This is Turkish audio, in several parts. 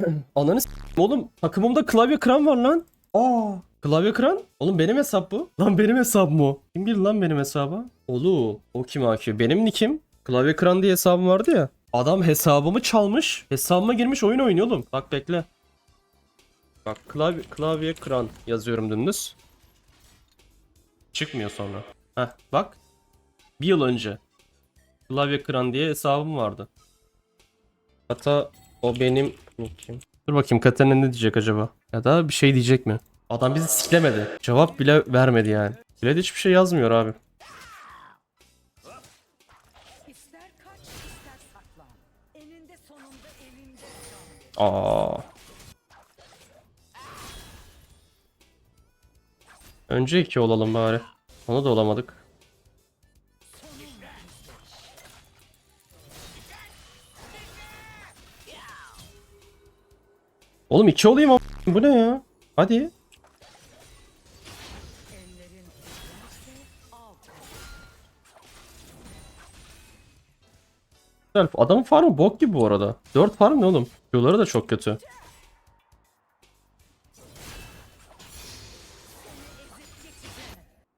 Ananı s**eyim oğlum. Takımımda klavye kıran var lan. Aa. Klavye kıran? Oğlum benim hesap bu. Lan benim hesabım o. Kim girdi lan benim hesaba? Oğlum. O kim Akif? Benim nickim. Klavye kıran diye hesabım vardı ya. Adam hesabımı çalmış. Hesabıma girmiş oyun oynuyor oğlum. Bak bekle. Bak klavye, klavye kıran yazıyorum dümdüz. Çıkmıyor sonra. Heh bak. Bir yıl önce. Klavye kıran diye hesabım vardı. Hatta o benim nickim. Dur bakayım Katerina ne diyecek acaba? Ya da bir şey diyecek mi? Adam bizi siklemedi. Cevap bile vermedi yani. Bile hiçbir şey yazmıyor abi. Aa. Önce iki olalım bari. Onu da olamadık. Oğlum iki olayım am- Bu ne ya? Hadi. Adamın farmı bok gibi bu arada. 4 farm ne oğlum? Q'ları da çok kötü.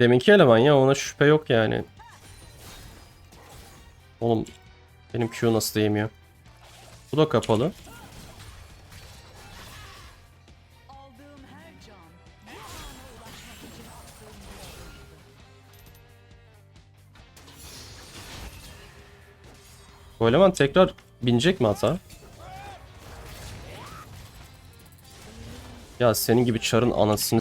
Deminki eleman ya ona şüphe yok yani. Oğlum benim Q nasıl değmiyor? Bu da kapalı. Bu eleman tekrar binecek mi hata? Ya senin gibi çarın anasını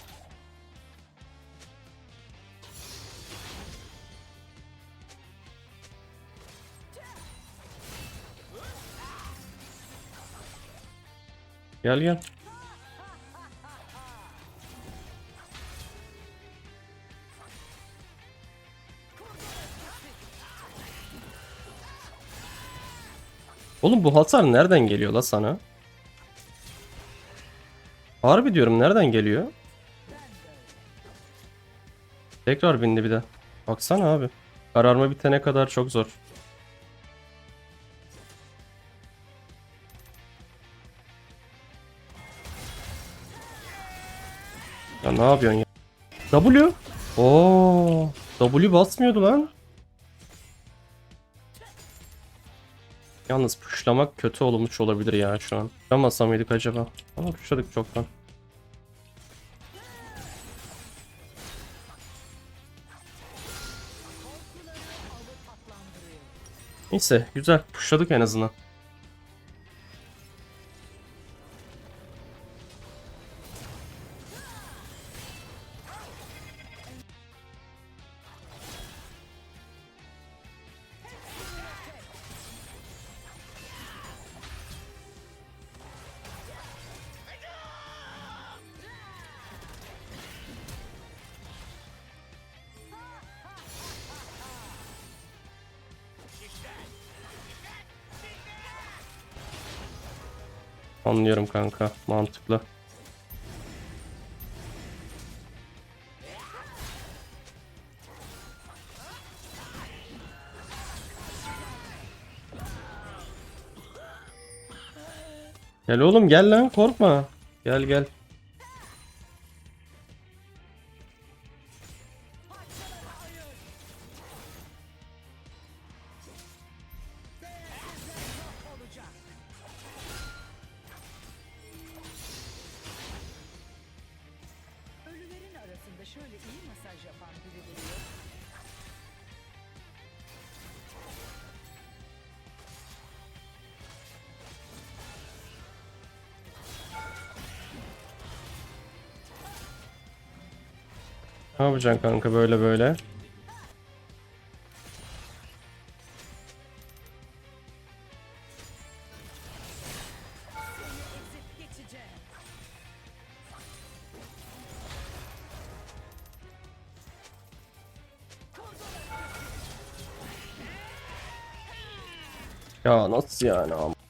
Gel gel. Oğlum bu hasar nereden geliyor la sana? Harbi diyorum nereden geliyor? Tekrar bindi bir de. Baksana abi. Kararma bitene kadar çok zor. Ya ne yapıyorsun ya? W. Oo, W basmıyordu lan. Yalnız pushlamak kötü olmuş olabilir ya şu an. Yapmasa mıydık acaba? Ama pushladık çoktan. Neyse güzel pushladık en azından. Anlıyorum kanka mantıklı. Gel oğlum gel lan korkma. Gel gel. Ne yapacaksın kanka böyle böyle? Ya nasıl yani ama?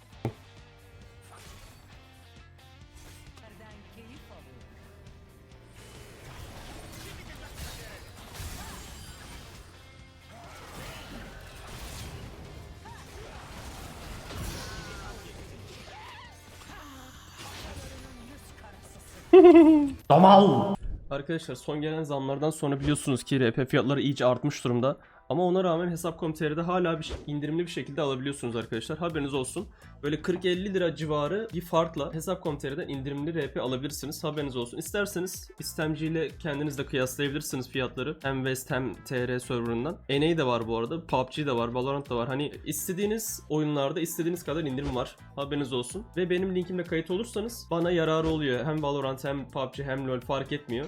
Arkadaşlar son gelen zamlardan sonra biliyorsunuz ki RP fiyatları iyice artmış durumda. Ama ona rağmen hesap.com.tr'de hala bir indirimli bir şekilde alabiliyorsunuz arkadaşlar. Haberiniz olsun. Böyle 40-50 lira civarı bir farkla hesap.com.tr'den indirimli RP alabilirsiniz. Haberiniz olsun. İsterseniz istemciyle kendiniz de kıyaslayabilirsiniz fiyatları. Hem West hem TR serverından. NA de var bu arada. PUBG de var. Valorant da var. Hani istediğiniz oyunlarda istediğiniz kadar indirim var. Haberiniz olsun. Ve benim linkimle kayıt olursanız bana yararı oluyor. Hem Valorant hem PUBG hem LoL fark etmiyor.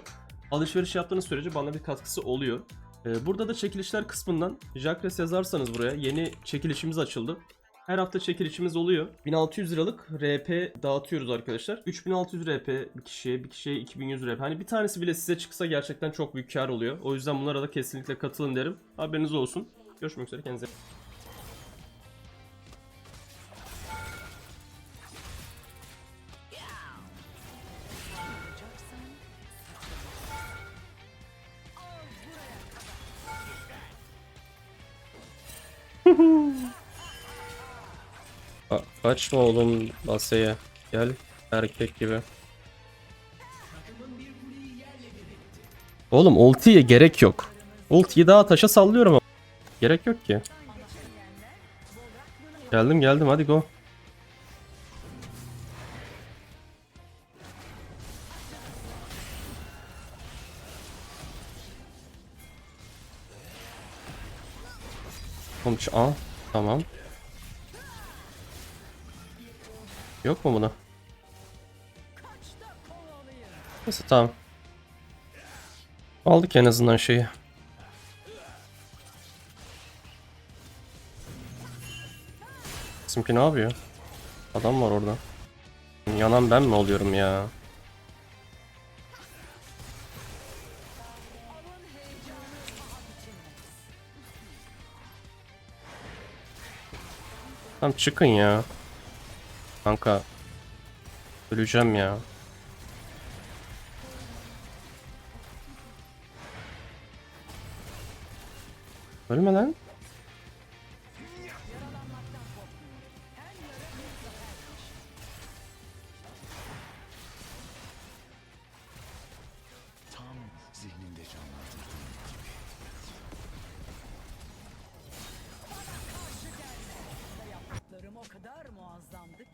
Alışveriş yaptığınız sürece bana bir katkısı oluyor. Ee, Burada da çekilişler kısmından Jakres yazarsanız buraya yeni çekilişimiz açıldı. Her hafta çekilişimiz oluyor. 1600 liralık RP dağıtıyoruz arkadaşlar. 3600 RP bir kişiye, bir kişiye 2100 RP. Hani bir tanesi bile size çıksa gerçekten çok büyük kar oluyor. O yüzden bunlara da kesinlikle katılın derim. Haberiniz olsun. Görüşmek üzere kendinize. Kaçma oğlum baseye. Gel erkek gibi. Oğlum ultiye gerek yok. Ultiyi daha taşa sallıyorum ama. Gerek yok ki. Geldim geldim hadi go. Oğlum şu- Aa, tamam. Yok mu buna? Neyse tamam. Aldık en azından şeyi. Bizimki ne yapıyor? Adam var orada. Yanan ben mi oluyorum ya? Tamam çıkın ya. Kanka. Öleceğim ya. Ölme lan.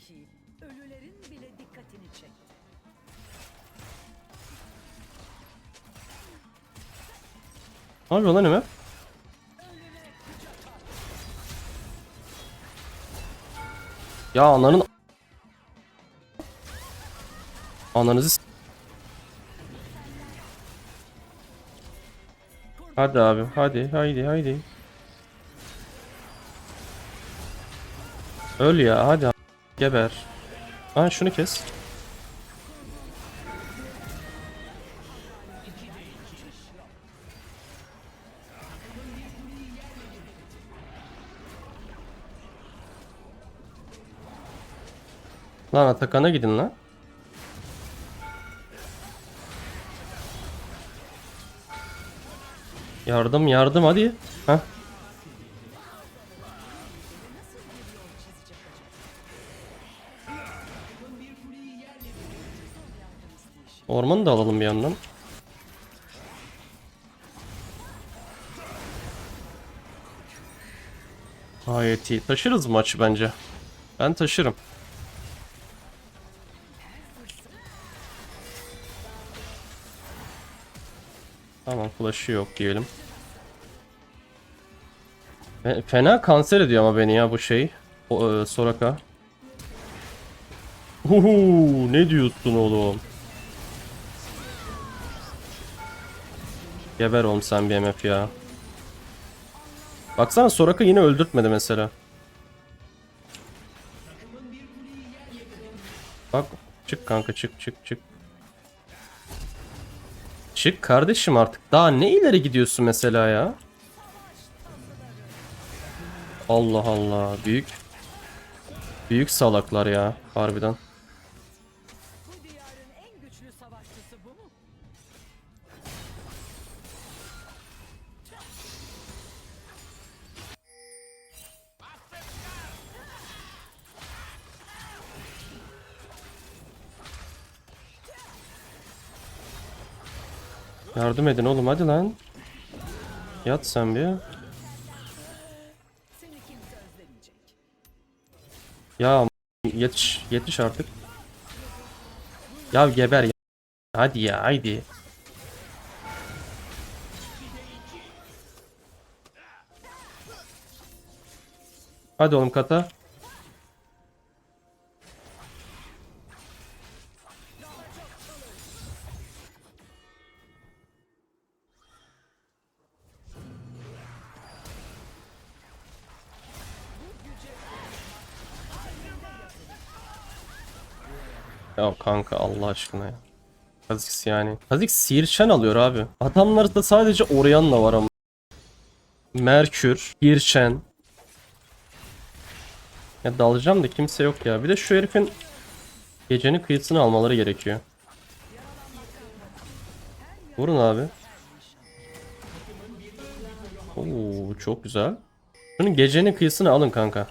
Ki ölülerin bile dikkatini çekti. Ne yapıyor lan Ömer? Ya ananın... Ananızı Hadi abi hadi haydi haydi. Öl ya hadi geber. Ha şunu kes. Lan Atakan'a gidin lan. Yardım yardım hadi. Heh. Ormanı da alalım bir yandan. Gayet iyi. Taşırız maçı bence. Ben taşırım. Tamam flash'ı yok diyelim. Fe- Fena kanser ediyor ama beni ya bu şey. O, e, Soraka. Uhu, ne diyorsun oğlum? Geber oğlum sen bir MF ya. Baksana Soraka yine öldürtmedi mesela. Bak çık kanka çık çık çık. Çık kardeşim artık. Daha ne ileri gidiyorsun mesela ya? Allah Allah. Büyük. Büyük salaklar ya. Harbiden. Yardım edin oğlum hadi lan. Yat sen bir. Ya yetiş yetiş artık. Ya geber ya. Hadi ya haydi. Hadi oğlum kata. Kanka Allah aşkına ya. Kha'Zix yani. Kha'Zix Sihirçen alıyor abi. Adamlarda sadece Orianna var ama. Merkür, Sihirçen. Ya dalacağım da kimse yok ya. Bir de şu herifin gecenin kıyısını almaları gerekiyor. Vurun abi. Oo çok güzel. Şunun gecenin kıyısını alın kanka.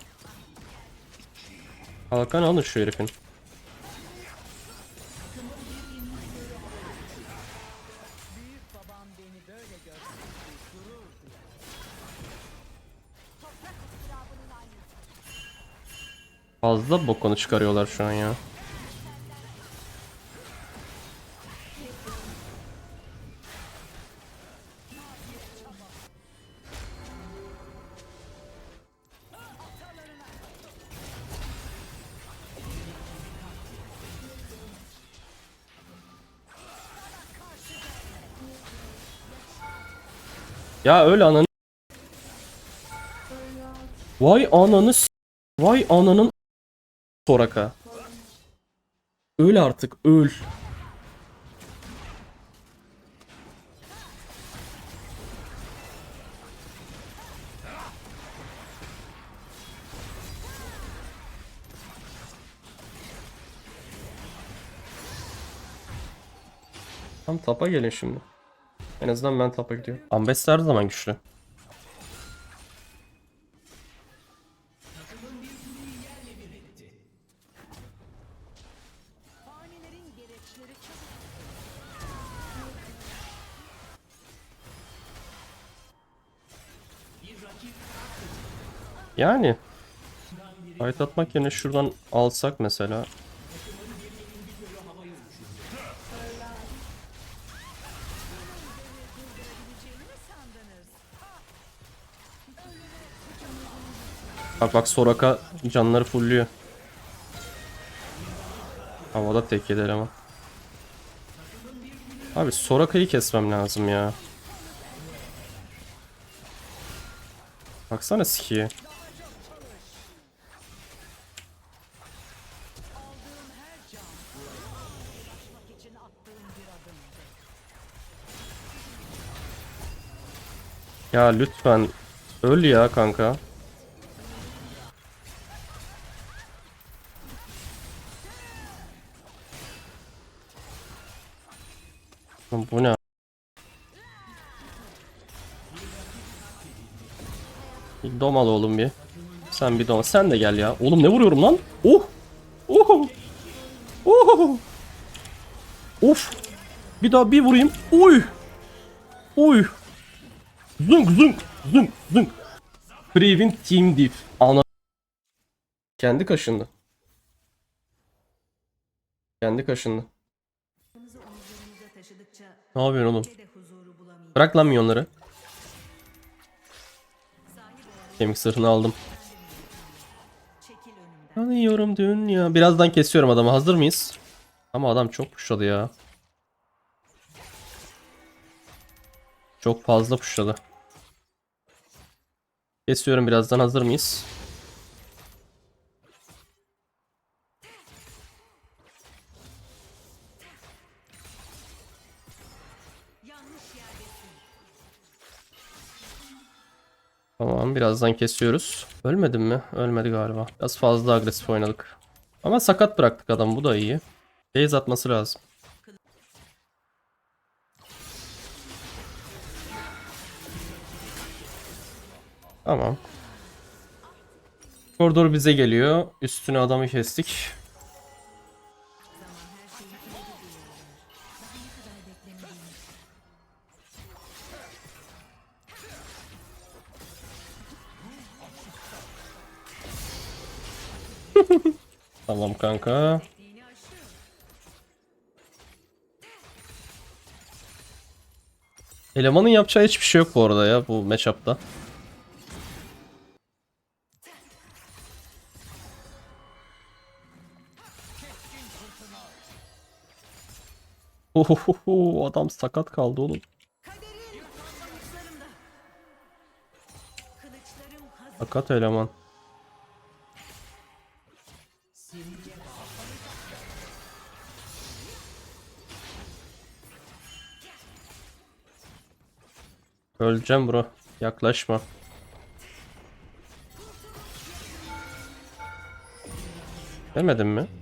Kalkan alın şu herifin. Fazla bokunu çıkarıyorlar şu an ya. Ya öyle ananı Vay ananı Vay ananın Soraka. Öl artık öl. Tam tapa gelin şimdi. En azından ben tapa gidiyorum. Ambes her zaman güçlü. Yani. Fight atmak yerine şuradan alsak mesela. Bak bak Soraka canları fullüyor. Havada tek eder ama. Abi Soraka'yı kesmem lazım ya. Baksana Ski'ye. Ya lütfen öl ya kanka. Lan bu ne? Bir domal oğlum bir. Sen bir domal. Sen de gel ya. Oğlum ne vuruyorum lan? Oh! Oh! Oh! Of! Bir daha bir vurayım. Oy! Oy! Zınk zınk zınk zınk. Previn Team Diff. Ana. Kendi kaşındı. Kendi kaşındı. Ne yapıyorsun oğlum? Bırak lan minyonları. Kemik sırrını aldım. Anıyorum dünya. Birazdan kesiyorum adamı. Hazır mıyız? Ama adam çok pushladı ya. Çok fazla pushladı. Kesiyorum birazdan. Hazır mıyız? Tamam birazdan kesiyoruz. Ölmedim mi? Ölmedi galiba. Biraz fazla agresif oynadık. Ama sakat bıraktık adamı bu da iyi. Base atması lazım. Tamam. Koridor bize geliyor. Üstüne adamı kestik. tamam kanka. Elemanın yapacağı hiçbir şey yok bu arada ya bu matchup'ta. Ohohoho, adam sakat kaldı oğlum. Sakat eleman. Öleceğim bro. Yaklaşma. Demedin mi?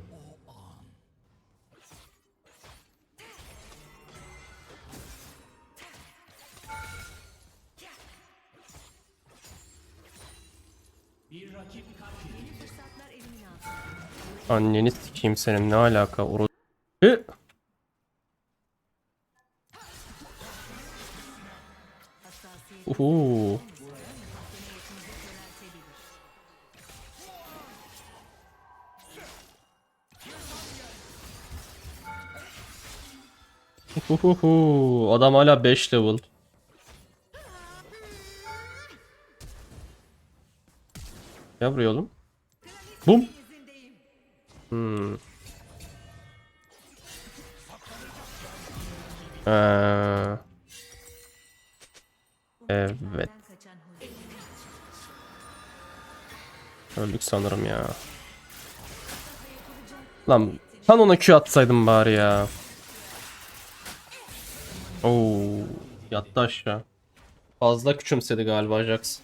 Anneni sikeyim senin ne alaka oru... Uhu. Uhuhu. Adam hala 5 level. Gel buraya oğlum. Bum. Hmm. Ee, evet. Öldük sanırım ya. Lan sen ona Q atsaydım bari ya. Oo, yattı aşağı. Fazla küçümsedi galiba Jax.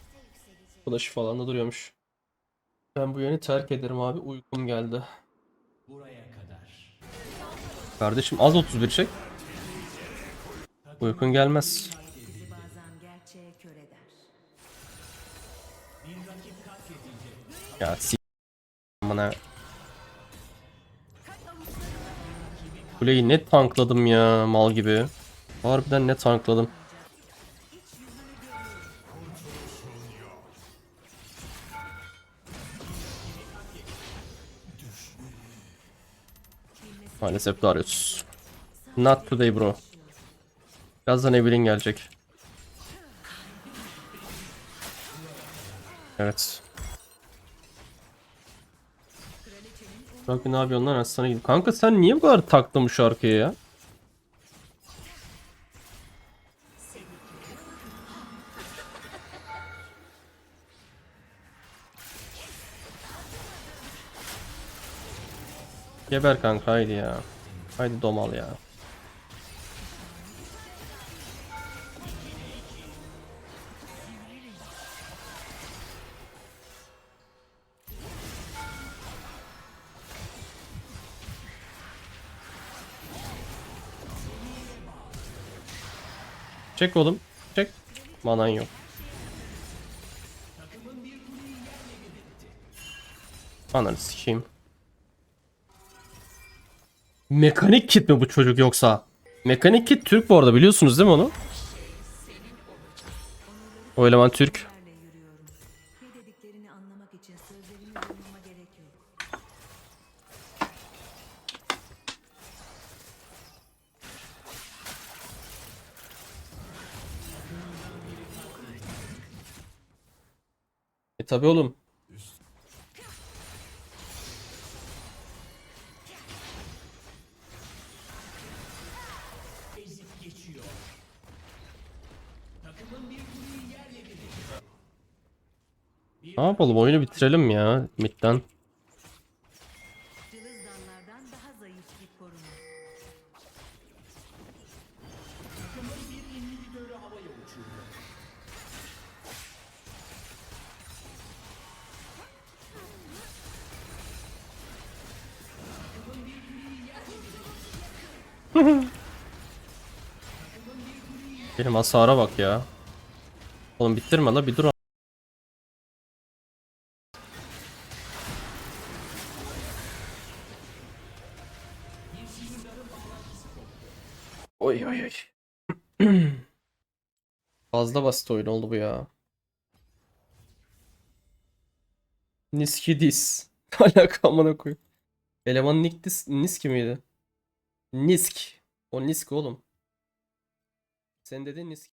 Flash falan da duruyormuş. Ben bu yönü terk ederim abi. Uykum geldi. Kardeşim az 31 çek. Uykun gelmez. Ya s*** bana. Kuleyi ne tankladım ya mal gibi. Harbiden ne tankladım. Maalesef Darius. Not today bro. Birazdan Evelyn gelecek. Evet. Bak ne yapıyorsun lan aslanı gibi. Kanka sen niye bu kadar taktın bu şarkıya ya? Geber kanka haydi ya. Haydi domal ya. Çek oğlum. Çek. Manan yok. Ananı sikeyim. Mekanik kit mi bu çocuk yoksa? Mekanik kit Türk bu arada biliyorsunuz değil mi onu? O eleman Türk. E tabi oğlum. Yapalım oyunu bitirelim ya midden. Benim hasara bak ya. Oğlum bitirme la bir dur. Fazla basit oyun oldu bu ya. Niski dis. Alaka amına koyayım. Eleman Nick Dis- Nisk miydi? Nisk. O Nisk oğlum. Sen dedin Nisk.